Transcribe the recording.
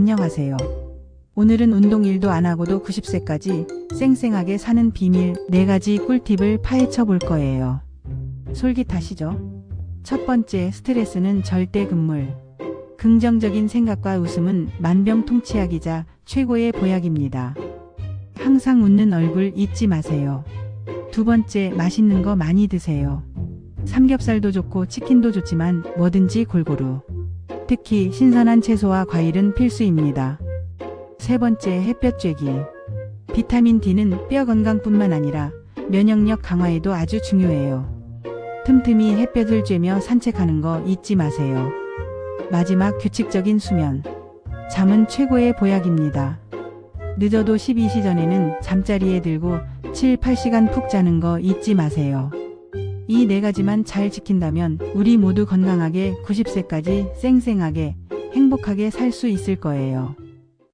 안녕하세요. 오늘은 운동 일도 안 하고도 90세까지 쌩쌩하게 사는 비밀 4가지 꿀팁을 파헤쳐 볼 거예요. 솔깃하시죠? 첫 번째, 스트레스는 절대 금물. 긍정적인 생각과 웃음은 만병통치약이자 최고의 보약입니다. 항상 웃는 얼굴 잊지 마세요. 두 번째, 맛있는 거 많이 드세요. 삼겹살도 좋고 치킨도 좋지만 뭐든지 골고루. 특히 신선한 채소와 과일은 필수입니다. 세 번째, 햇볕 쬐기. 비타민 D는 뼈 건강뿐만 아니라 면역력 강화에도 아주 중요해요. 틈틈이 햇볕을 쬐며 산책하는 거 잊지 마세요. 마지막 규칙적인 수면. 잠은 최고의 보약입니다. 늦어도 12시 전에는 잠자리에 들고 7, 8시간 푹 자는 거 잊지 마세요. 이 네 가지만 잘 지킨다면 우리 모두 건강하게 90세까지 쌩쌩하게 행복하게 살 수 있을 거예요.